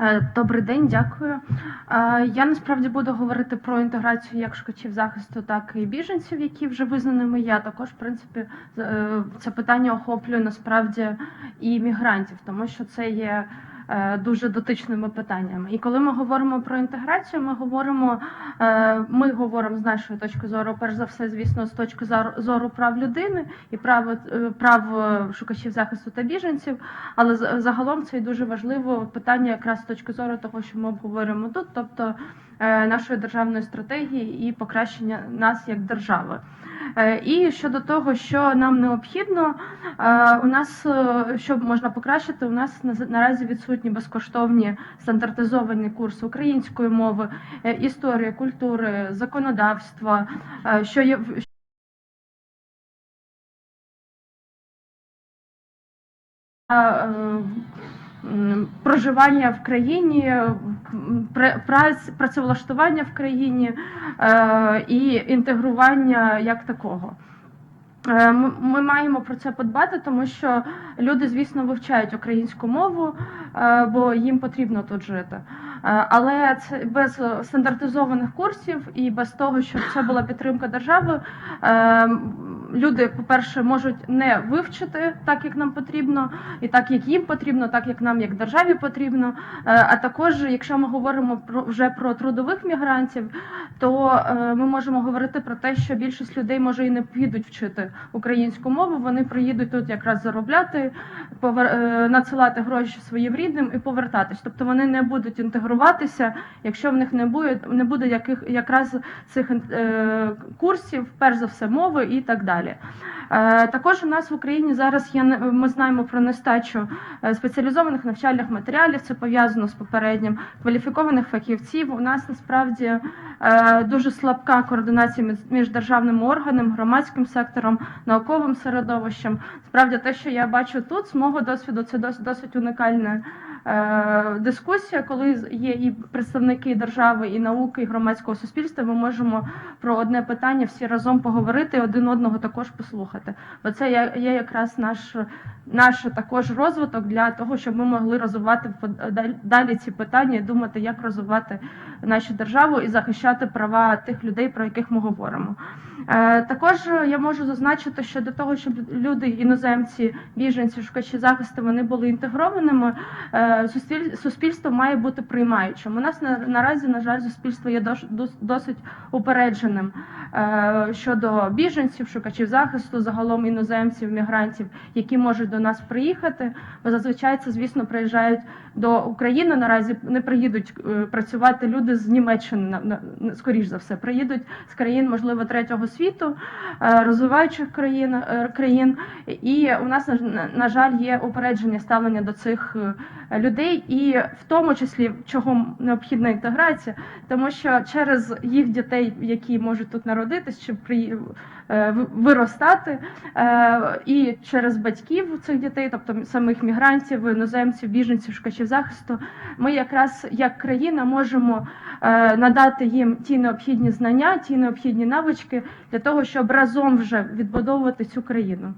Е, Добрий день, дякую. Е, Я насправді буду говорити про інтеграцію як шукачів захисту, так і біженців, які вже визнаними. Я також, в принципі, е, це питання охоплює насправді і мігрантів, тому що це є дуже дотичними питаннями. І коли ми говоримо про інтеграцію, ми говоримо, е, ми говоримо з нашої точки зору, перш за все, звісно, з точки зору- прав людини і прав, е, прав е, шукачів захисту та біженців. Але загалом це і дуже важливо питання якраз з точки зору того, що ми обговорюємо тут, тобто е, нашої державної стратегії і покращення нас як держави. Е, І щодо того, що нам необхідно, е, у нас е, що можна покращити, у нас на- наразі відсутні безкоштовні стандартизовані курси української мови, е, історії, культури, законодавства, е, що є в- е, проживання в країні, працевлаштування в країні е, і інтегрування як такого. Е, Ми маємо про це подбати, тому що люди, звісно, вивчають українську мову, е, бо їм потрібно тут жити. Але це без стандартизованих курсів і без того, щоб це була підтримка держави. Люди, по-перше, можуть не вивчити так, як нам потрібно, і так, як їм потрібно, так як нам, як державі потрібно. Е, А також, якщо ми говоримо про вже про трудових мігрантів, то е, ми можемо говорити про те, що більшість людей може і не підуть вчити українську мову. Вони приїдуть тут якраз заробляти, е, надсилати гроші своїм рідним і повертатись. Тобто вони не будуть інтегруватися, якщо в них не буде не буде яких якраз цих курсів, перш за все, мови і так далі. Е, Також у нас в Україні зараз є ми знаємо про нестачу е, спеціалізованих навчальних матеріалів. Це пов'язано з попереднім кваліфікованих фахівців. У нас насправді е, дуже слабка координація між- державними органами, громадським сектором, науковим середовищем. Справді, те, що я бачу тут, з мого досвіду, це досить, досить унікальна е, дискусія, коли є і представники держави, і науки, і громадського суспільства. Ми можемо про одне питання всі разом поговорити, один одного також послухати. Бо це є, якраз наш, наш також розвиток для того, щоб ми могли розвивати далі ці питання і думати, як розвивати нашу державу і захищати права тих людей, про яких ми говоримо. Е, Також я можу зазначити, що для того, щоб люди, іноземці, біженці, шукачі захисту, вони були інтегрованими, е, суспільство має бути приймаючим. У нас на, наразі, на жаль, суспільство є досить упередженим е, щодо біженців, шукачів захисту, загалом іноземців, мігрантів, які можуть до нас приїхати. Бо зазвичай це, звісно, приїжджають до України. Наразі не приїдуть працювати люди з Німеччини, скоріш за все, приїдуть з країн, можливо, третього світу, е, розвиваючих країн, е, країн. І у нас, на, жаль, є упередження ставлення до цих е, людей, і в тому числі чого необхідна інтеграція, тому що через їх дітей, які можуть тут народитись, чи при виростати, і через батьків цих дітей, тобто самих мігрантів, іноземців, біженців, шукачів захисту, ми якраз як країна можемо надати їм ті необхідні знання, ті необхідні навички для того, щоб разом вже відбудовувати цю країну.